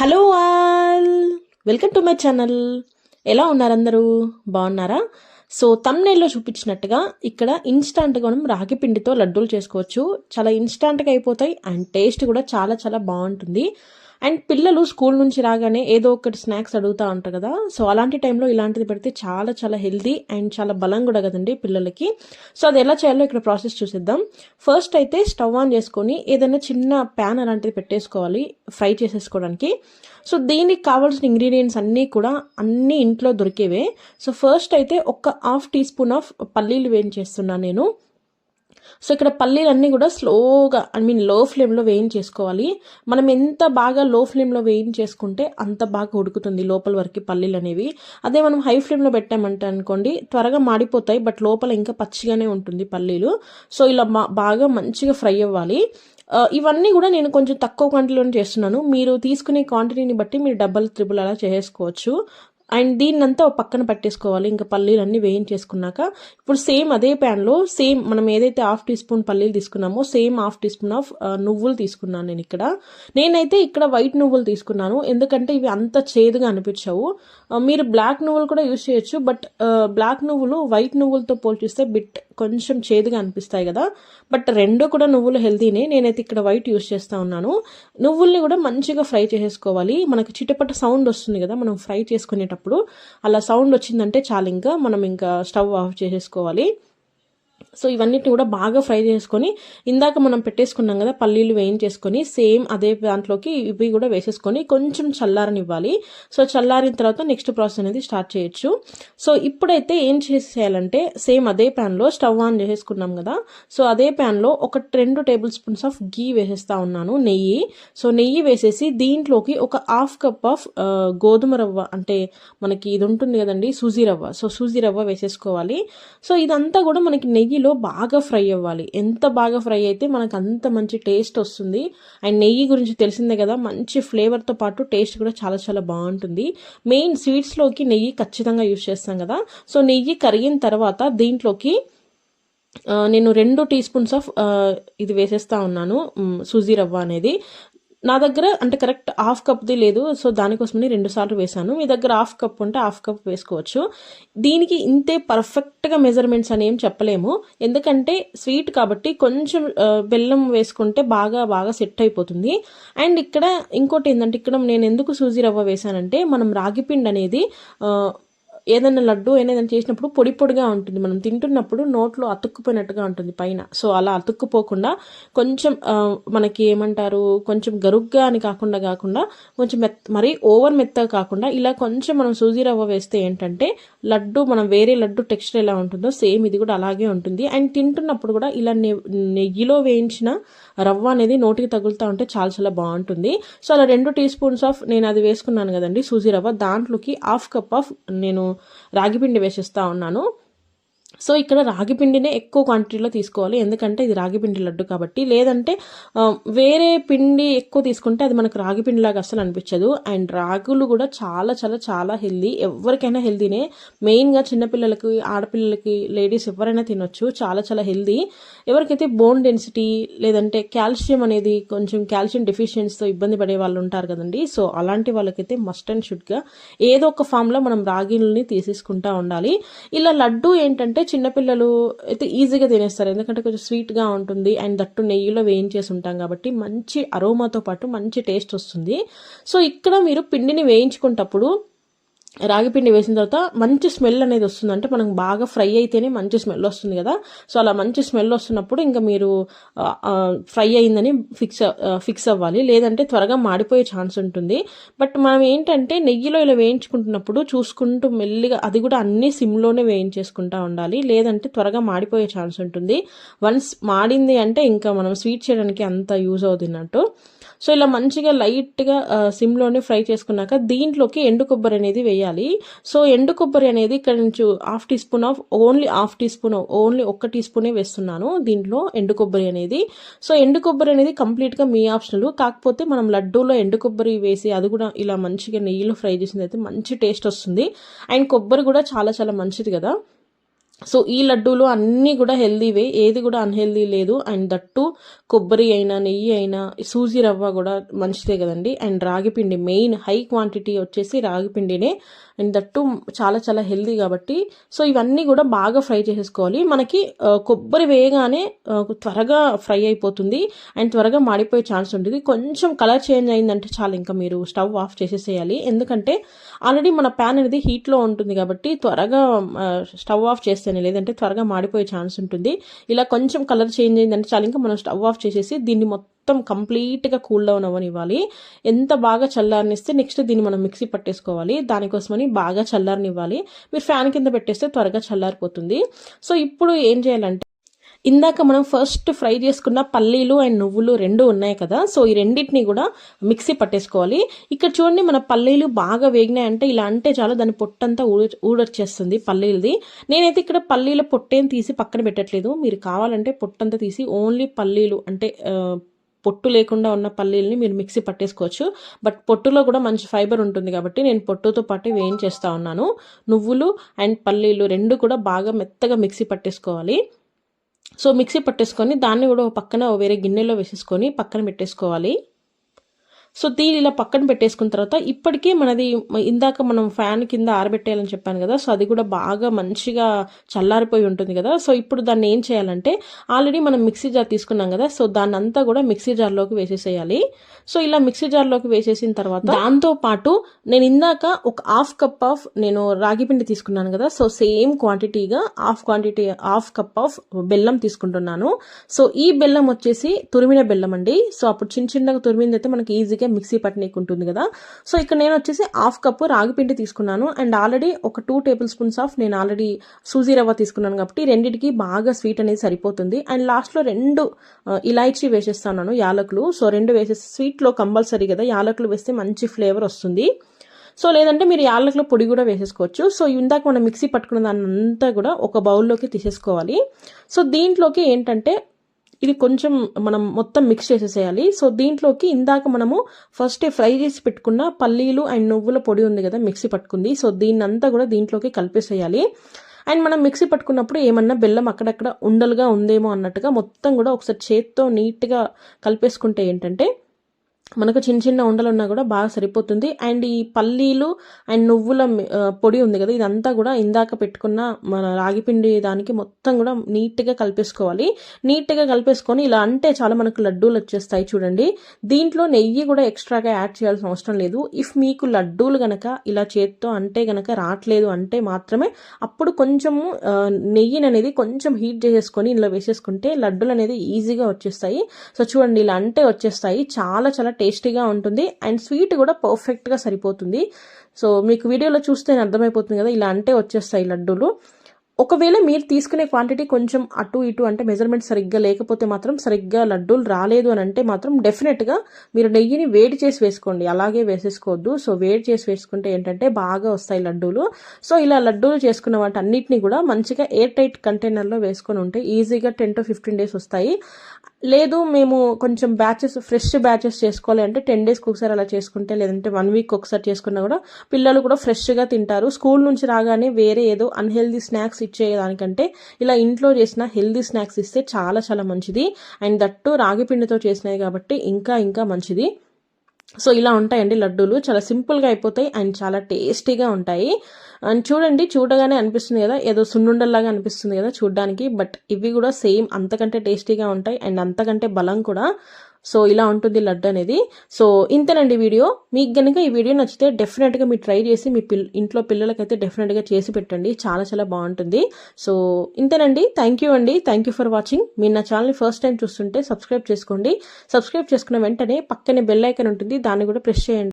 Hello all. Welcome to my channel. ఎలా ఉన్నారు అందరూ? బాగున్నారా? సో తమ్నేల్లో చూపించినట్టుగా ఇక్కడ ఇన్స్టాంట్గా మనం రాగి పిండితో లడ్డూలు చేసుకోవచ్చు. చాలా ఇన్స్టాంట్గా అయిపోతాయి అండ్ టేస్ట్ కూడా చాలా చాలా బాగుంటుంది. అండ్ పిల్లలు స్కూల్ నుంచి రాగానే ఏదో ఒకటి స్నాక్స్ అడుగుతూ ఉంటారు కదా. సో అలాంటి టైంలో ఇలాంటిది పెడితే చాలా చాలా హెల్దీ అండ్ చాలా బలం కూడా కదండి పిల్లలకి. సో అది ఎలా చేయాలో ఇక్కడ ప్రాసెస్ చూసేద్దాం. ఫస్ట్ అయితే స్టవ్ ఆన్ చేసుకొని ఏదైనా చిన్న ప్యాన్ అలాంటిది పెట్టేసుకోవాలి ఫ్రై చేసేసుకోవడానికి. సో దీనికి కావాల్సిన ఇంగ్రీడియంట్స్ అన్నీ కూడా అన్నీ ఇంట్లో దొరికేవే. సో ఫస్ట్ అయితే ఒక హాఫ్ టీ స్పూన్ ఆఫ్ పల్లీలు వేయించేస్తున్నాను నేను. సో ఇక్కడ పల్లీలన్నీ కూడా స్లోగా ఐ మీన్లో ఫ్లేమ్లో వేయించేసుకోవాలి. మనం ఎంత బాగా లో ఫ్లేమ్లో వేయించేసుకుంటే అంత బాగా ఉడుకుతుంది లోపల వరకు పల్లీలు అనేవి. అదే మనం హై ఫ్లేమ్లో పెట్టామంటే అనుకోండి త్వరగా మాడిపోతాయి బట్ లోపల ఇంకా పచ్చిగానే ఉంటుంది పల్లీలు. సో ఇలా బాగా మంచిగా ఫ్రై అవ్వాలి. ఇవన్నీ కూడా నేను కొంచెం తక్కువ క్వాంటిటీలోనే చేస్తున్నాను. మీరు తీసుకునే క్వాంటిటీని బట్టి మీరు డబల్ త్రిబుల్ అలా చేసుకోవచ్చు అండ్ దీన్నంతా పక్కన పట్టేసుకోవాలి. ఇంకా పల్లీలు అన్నీ వేయించేసుకున్నాక ఇప్పుడు సేమ్ అదే ప్యాన్లో సేమ్ మనం ఏదైతే హాఫ్ టీ స్పూన్ పల్లీలు తీసుకున్నామో same half teaspoon of నువ్వులు తీసుకున్నాను నేను ఇక్కడ. నేనైతే ఇక్కడ వైట్ నువ్వులు తీసుకున్నాను. ఎందుకంటే ఇవి అంత చేదుగా అనిపించవు. మీరు బ్లాక్ నువ్వులు కూడా యూజ్ చేయొచ్చు బట్ బ్లాక్ నువ్వులు వైట్ నువ్వులతో పోల్చిస్తే బిట్ కొంచెం చేదుగా అనిపిస్తాయి కదా. బట్ రెండు కూడా నువ్వులు హెల్తీనే నేనైతే ఇక్కడ వైట్ యూస్ చేస్తూ ఉన్నాను. నువ్వుల్ని కూడా మంచిగా ఫ్రై చేసేసుకోవాలి. మనకి చిటపట సౌండ్ వస్తుంది కదా మనం ఫ్రై చేసుకునేటప్పుడు. అలా సౌండ్ వచ్చిందంటే చాలు ఇంకా మనం ఇంకా స్టవ్ ఆఫ్ చేసేసుకోవాలి. సో ఇవన్నిటిని కూడా బాగా ఫ్రై చేసుకొని ఇందాక మనం పెట్టేసుకున్నాం కదా పల్లీలు వేయించేసుకొని సేమ్ అదే దాంట్లోకి ఇవి కూడా వేసేసుకొని కొంచెం చల్లారనివ్వాలి. సో చల్లారిన తర్వాత నెక్స్ట్ ప్రాసెస్ అనేది స్టార్ట్ చేయొచ్చు. సో ఇప్పుడైతే ఏం చేసేయాలంటే సేమ్ అదే ప్యాన్లో స్టవ్ ఆన్ చేసేసుకున్నాం కదా సో అదే ప్యాన్లో ఒక రెండు టేబుల్ స్పూన్స్ ఆఫ్ గీ వేసేస్తా ఉన్నాను నెయ్యి. సో నెయ్యి వేసేసి దీంట్లోకి ఒక హాఫ్ కప్ ఆఫ్ గోధుమ రవ్వ అంటే మనకి ఇది ఉంటుంది కదండి సూజీ రవ్వ. సో సూజీ రవ్వ వేసేసుకోవాలి. సో ఇదంతా కూడా మనకి నెయ్యి నెయ్యిలో బాగా ఫ్రై అవ్వాలి. ఎంత బాగా ఫ్రై అయితే మనకు అంత మంచి టేస్ట్ వస్తుంది. అండ్ నెయ్యి గురించి తెలిసిందే కదా మంచి ఫ్లేవర్తో పాటు టేస్ట్ కూడా చాలా చాలా బాగుంటుంది. మెయిన్ స్వీట్స్లోకి నెయ్యి ఖచ్చితంగా యూజ్ చేస్తాం కదా. సో నెయ్యి కరిగిన తర్వాత దీంట్లోకి నేను రెండు టీ స్పూన్స్ ఆఫ్ ఇది వేసేస్తా ఉన్నాను. సూజీ రవ్వ అనేది. నా దగ్గర అంటే కరెక్ట్ హాఫ్ కప్ది లేదు. సో దానికోసమని రెండు సార్లు వేసాను మీ దగ్గర హాఫ్ కప్ ఉంటే హాఫ్ కప్ వేసుకోవచ్చు. దీనికి ఇంతే పర్ఫెక్ట్గా మెజర్మెంట్స్ అని ఏం చెప్పలేము. ఎందుకంటే స్వీట్ కాబట్టి కొంచెం బెల్లం వేసుకుంటే బాగా బాగా సెట్ అయిపోతుంది. అండ్ ఇక్కడ ఇంకోటి ఏంటంటే ఇక్కడ నేను ఎందుకు సూజీ రవ్వ వేసానంటే మనం రాగిపిండి అనేది ఏదైనా లడ్డు ఏదైనా చేసినప్పుడు పొడి పొడిగా ఉంటుంది. మనం తింటున్నప్పుడు నోట్లో అతుక్కుపోయినట్టుగా ఉంటుంది పైన. సో అలా అతుక్కుపోకుండా కొంచెం మనకి ఏమంటారు కొంచెం గరుగ్గా అని కాకుండా కాకుండా కొంచెం మెత్త మరీ ఓవర్ మెత్తగా కాకుండా ఇలా కొంచెం మనం సూజీ రవ్వ వేస్తే ఏంటంటే లడ్డు మనం వేరే లడ్డు టెక్స్చర్ ఎలా ఉంటుందో సేమ్ ఇది కూడా అలాగే ఉంటుంది. అండ్ తింటున్నప్పుడు కూడా ఇలా నెయ్యిలో వేయించిన రవ్వ అనేది నోటికి తగులుతూ ఉంటే చాలా చాలా బాగుంటుంది. సో అలా రెండు టీ స్పూన్స్ ఆఫ్ నేను అది వేసుకున్నాను కదండి సూజీ రవ్వ. దాంట్లోకి హాఫ్ కప్ ఆఫ్ నేను రాగిపిండి వేసిస్తూ ఉన్నాను. సో ఇక్కడ రాగి పిండినే ఎక్కువ క్వాంటిటీలో తీసుకోవాలి. ఎందుకంటే ఇది రాగి పిండి లడ్డు కాబట్టి. లేదంటే వేరే పిండి ఎక్కువ తీసుకుంటే అది మనకు రాగి పిండిలాగా అస్సలు అనిపించదు. అండ్ రాగులు కూడా చాలా చాలా చాలా హెల్దీ. ఎవరికైనా హెల్దీనే. మెయిన్గా చిన్నపిల్లలకి ఆడపిల్లలకి లేడీస్ ఎవరైనా తినొచ్చు. చాలా చాలా హెల్దీ. ఎవరికైతే బోన్ డెన్సిటీ లేదంటే కాల్షియం అనేది కొంచెం కాల్షియం డెఫిషియన్స్తో ఇబ్బంది పడే వాళ్ళు ఉంటారు కదండి. సో అలాంటి వాళ్ళకైతే మస్ట్ అండ్ షుడ్గా ఏదో ఒక ఫామ్లో మనం రాగిల్ని తీసేసుకుంటా ఉండాలి. ఇలా లడ్డు ఏంటంటే చిన్నపిల్లలు అయితే ఈజీగా తినేస్తారు. ఎందుకంటే కొంచెం స్వీట్గా ఉంటుంది అండ్ దట్టు నెయ్యిలో వేయించేసి ఉంటాం కాబట్టి మంచి అరోమాతో పాటు మంచి టేస్ట్ వస్తుంది. సో ఇక్కడ మీరు పిండిని వేయించుకుంటప్పుడు రాగిపిండి వేసిన తర్వాత మంచి స్మెల్ అనేది వస్తుంది. అంటే మనకు బాగా ఫ్రై అయితేనే మంచి స్మెల్ వస్తుంది కదా. సో అలా మంచి స్మెల్ వస్తున్నప్పుడు ఇంకా మీరు ఫ్రై అయిందని ఫిక్స్ ఫిక్స్ అవ్వాలి. లేదంటే త్వరగా మాడిపోయే ఛాన్స్ ఉంటుంది. బట్ మనం ఏంటంటే నెయ్యిలో ఇలా వేయించుకుంటున్నప్పుడు చూసుకుంటూ మెల్లిగా అది కూడా అన్ని సిమ్లోనే వేయించేసుకుంటా ఉండాలి. లేదంటే త్వరగా మాడిపోయే ఛాన్స్ ఉంటుంది. వన్స్ మాడింది అంటే ఇంకా మనం స్వీట్ చేయడానికి అంత యూజ్ అవుతున్నట్టు సో ఇలా మంచిగా లైట్గా సిమ్లోనే ఫ్రై చేసుకున్నాక దీంట్లోకి ఎండు కొబ్బరి అనేది వేయాలి. సో ఎండు కొబ్బరి అనేది ఇక్కడ నుంచి half teaspoon of only half teaspoon only ఒక్క టీ స్పూనే వేస్తున్నాను దీంట్లో ఎండు కొబ్బరి అనేది. సో ఎండు కొబ్బరి అనేది కంప్లీట్గా మీ ఆప్షనల్ కాకపోతే మనం లడ్డూలో ఎండు కొబ్బరి వేసి అది కూడా ఇలా మంచిగా నెయ్యిలో ఫ్రై చేసింది అయితే మంచి టేస్ట్ వస్తుంది. అండ్ కొబ్బరి కూడా చాలా చాలా మంచిది కదా. సో ఈ లడ్డూలు అన్నీ కూడా హెల్దీవే ఏది కూడా అన్హెల్దీ లేదు. అండ్ దట్టు కొబ్బరి అయినా నెయ్యి అయినా సూజీ రవ్వ కూడా మంచిదే కదండి. అండ్ రాగిపిండి మెయిన్ హై క్వాంటిటీ వచ్చేసి రాగిపిండినే అండ్ దట్టు చాలా చాలా హెల్దీ కాబట్టి సో ఇవన్నీ కూడా బాగా ఫ్రై చేసేసుకోవాలి. మనకి కొబ్బరి వేయగానే త్వరగా ఫ్రై అయిపోతుంది అండ్ త్వరగా మాడిపోయే ఛాన్స్ ఉంటుంది. కొంచెం కలర్ చేంజ్ అయిందంటే చాలు ఇంకా మీరు స్టవ్ ఆఫ్ చేసేసేయాలి. ఎందుకంటే ఆల్రెడీ మన ప్యాన్ అనేది హీట్లో ఉంటుంది కాబట్టి త్వరగా స్టవ్ ఆఫ్ చేస్తేనే లేదంటే త్వరగా మాడిపోయే ఛాన్స్ ఉంటుంది. ఇలా కొంచెం కలర్ చేంజ్ అయిందంటే చాలు ఇంకా మనం స్టవ్ ఆఫ్ చేసేసి దీన్ని మొత్తం మొత్తం కంప్లీట్గా కూల్ డౌన్ అవ్వనివ్వాలి. ఎంత బాగా చల్లారనిస్తే నెక్స్ట్ దీన్ని మనం మిక్సీ పట్టేసుకోవాలి. దానికోసమని బాగా చల్లారనివ్వాలి. మీరు ఫ్యాన్ కింద పెట్టేస్తే త్వరగా చల్లారిపోతుంది. సో ఇప్పుడు ఏం చేయాలంటే ఇందాక మనం ఫస్ట్ ఫ్రై చేసుకున్న పల్లీలు అండ్ నువ్వులు రెండు ఉన్నాయి కదా సో ఈ రెండింటిని కూడా మిక్సీ పట్టేసుకోవాలి. ఇక్కడ చూడండి మన పల్లీలు బాగా వేగినాయంటే ఇలా అంటే చాలా దాని పొట్టంతా ఊడ ఊడొచ్చేస్తుంది పల్లీలది. నేనైతే ఇక్కడ పల్లీల పొట్టేం తీసి పక్కన పెట్టట్లేదు. మీరు కావాలంటే పొట్టంతా తీసి ఓన్లీ పల్లీలు అంటే పొట్టు లేకుండా ఉన్న పల్లీల్ని మీరు మిక్సీ పట్టేసుకోవచ్చు. బట్ పొట్టులో కూడా మంచి ఫైబర్ ఉంటుంది కాబట్టి నేను పొట్టుతో పాటు వేయించేస్తా ఉన్నాను. నువ్వులు అండ్ పల్లీలు రెండు కూడా బాగా మెత్తగా మిక్సీ పట్టేసుకోవాలి. సో మిక్సీ పట్టేసుకొని దాన్ని కూడా పక్కన ఓ వేరే గిన్నెలో వేసేసుకొని పక్కన పెట్టేసుకోవాలి. సో దీని ఇలా పక్కన పెట్టేసుకున్న తర్వాత ఇప్పటికే మనది ఇందాక మనం ఫ్యాన్ కింద ఆరబెట్టేయాలని చెప్పాను కదా సో అది కూడా బాగా మంచిగా చల్లారిపోయి ఉంటుంది కదా. సో ఇప్పుడు దాన్ని ఏం చేయాలంటే ఆల్రెడీ మనం మిక్సీ జార్ తీసుకున్నాం కదా సో దాన్ని అంతా కూడా మిక్సీ జార్లోకి వేసేసేయాలి. సో ఇలా మిక్సీ జార్లోకి వేసేసిన తర్వాత దాంతో పాటు నేను ఇందాక ఒక హాఫ్ కప్ ఆఫ్ నేను రాగి పిండి తీసుకున్నాను కదా so same క్వాంటిటీగా half quantity half cup of బెల్లం తీసుకుంటున్నాను. సో ఈ బెల్లం వచ్చేసి తురిమిన బెల్లం అండి. సో అప్పుడు చిన్న చిన్నగా తురిమింది అయితే మనకి ఈజీగా మిక్సీ పట్టనీకి ఉంటుంది కదా. సో ఇక్కడ నేను వచ్చేసి హాఫ్ కప్ రాగి పిండి తీసుకున్నాను. అండ్ ఆల్రెడీ ఒక టూ టేబుల్ స్పూన్స్ ఆఫ్ నేను ఆల్రెడీ సూజీ రవ్వ తీసుకున్నాను కాబట్టి రెండింటికి బాగా స్వీట్ అనేది సరిపోతుంది. అండ్ లాస్ట్లో రెండు ఆ, ఇలాచీ యాలకులు. సో రెండు వేసేసి స్వీట్లో కంపల్సరీ కదా యాలకులు వేస్తే మంచి ఫ్లేవర్ వస్తుంది. సో లేదంటే మీరు యాలకుల పొడి కూడా వేసేసుకోవచ్చు. సో ఇందాక మనం మిక్సీ పట్టుకున్న దాన్ని అంతా కూడా ఒక బౌల్లోకి తీసేసుకోవాలి. సో దీంట్లోకి ఏంటంటే ఇది కొంచెం మనం మొత్తం మిక్స్ చేసేసేయాలి. సో దీంట్లోకి ఇందాక మనము ఫస్ట్ ఫ్రై చేసి పెట్టుకున్న పల్లీలు అండ్ నువ్వుల పొడి ఉంది కదా మిక్సీ పట్టుకుంది. సో దీన్ని అంతా కూడా దీంట్లోకి కలిపేసేయాలి. అండ్ మనం మిక్సీ పట్టుకున్నప్పుడు ఏమన్నా బెల్లం అక్కడక్కడ ఉండలుగా ఉందేమో అన్నట్టుగా మొత్తం కూడా ఒకసారి చేత్తో నీట్గా కలిపేసుకుంటే ఏంటంటే మనకు చిన్న చిన్న ఉండలు ఉన్నా కూడా బాగా సరిపోతుంది. అండ్ ఈ పల్లీలు అండ్ నువ్వుల పొడి ఉంది కదా ఇదంతా కూడా ఇందాక పెట్టుకున్న మన రాగిపిండి దానికి మొత్తం కూడా నీట్గా కలిపేసుకోవాలి. నీట్గా కలిపేసుకొని ఇలా అంటే చాలా మనకు లడ్డూలు వచ్చేస్తాయి చూడండి. దీంట్లో నెయ్యి కూడా ఎక్స్ట్రాగా యాడ్ చేయాల్సిన అవసరం లేదు. ఇఫ్ మీకు లడ్డూలు గనక ఇలా చేత్తో అంటే గనక రావట్లేదు అంటే మాత్రమే అప్పుడు కొంచెము నెయ్యిని అనేది కొంచెం హీట్ చేసేసుకొని ఇలా వేసేసుకుంటే లడ్డూలు అనేది ఈజీగా వచ్చేస్తాయి. సో చూడండి ఇలా అంటే వచ్చేస్తాయి. చాలా చాలా టేస్టీగా ఉంటుంది అండ్ స్వీట్ కూడా పర్ఫెక్ట్గా సరిపోతుంది. సో మీకు వీడియోలో చూస్తే అర్థమైపోతుంది కదా ఇలా అంటే వచ్చేస్తాయి లడ్డూలు. ఒకవేళ మీరు తీసుకునే క్వాంటిటీ కొంచెం అటు ఇటు అంటే మెజర్మెంట్ సరిగ్గా లేకపోతే మాత్రం సరిగ్గా లడ్డూలు రాలేదు అని అంటే మాత్రం డెఫినెట్గా మీరు నెయ్యిని వేడి చేసి వేసుకోండి. అలాగే వేసేసుకోవద్దు. సో వేడి చేసి వేసుకుంటే ఏంటంటే బాగా వస్తాయి లడ్డూలు. సో ఇలా లడ్డూలు చేసుకున్న వాటి అన్నిటిని కూడా మంచిగా ఎయిర్ టైట్ కంటైనర్లో వేసుకొని ఉంటే ఈజీగా టెన్ టు ఫిఫ్టీన్ డేస్ వస్తాయి. లేదు మేము కొంచెం బ్యాచెస్ ఫ్రెష్ బ్యాచెస్ చేసుకోవాలి అంటే టెన్ డేస్కి ఒకసారి అలా చేసుకుంటే లేదంటే వన్ వీక్ ఒకసారి చేసుకున్నా కూడా పిల్లలు కూడా ఫ్రెష్గా తింటారు. స్కూల్ నుంచి రాగానే వేరే ఏదో అన్హెల్దీ స్నాక్స్ ఇచ్చేదానికంటే ఇలా ఇంట్లో చేసిన హెల్దీ స్నాక్స్ ఇస్తే చాలా చాలా మంచిది. అండ్ దట్టు రాగి పిండితో చేసినవి కాబట్టి ఇంకా ఇంకా మంచిది. సో ఇలా ఉంటాయండి లడ్డూలు. చాలా సింపుల్గా అయిపోతాయి అండ్ చాలా టేస్టీగా ఉంటాయి. అండ్ చూడండి చూడగానే అనిపిస్తుంది కదా ఏదో సున్నుండల్లాగా అనిపిస్తుంది కదా చూడడానికి. బట్ ఇవి కూడా సేమ్ అంతకంటే టేస్టీగా ఉంటాయి అండ్ అంతకంటే బలం కూడా. సో ఇలా ఉంటుంది లడ్డు అనేది. సో ఇంతేనండి వీడియో. మీకు కనుక ఈ వీడియో నచ్చితే డెఫినెట్గా మీరు ట్రై చేసి మీ పిల్ ఇంట్లో పిల్లలకైతే డెఫినెట్గా చేసి పెట్టండి. చాలా చాలా బాగుంటుంది. సో ఇంతేనండి. థ్యాంక్ యూ అండి. Thank you for watching. మీరు నా ఛానల్ని ఫస్ట్ టైం చూస్తుంటే సబ్స్క్రైబ్ చేసుకోండి. సబ్స్క్రైబ్ చేసుకున్న వెంటనే పక్కనే బెల్ ఐకన్ ఉంటుంది. దాన్ని కూడా ప్రెస్ చేయండి.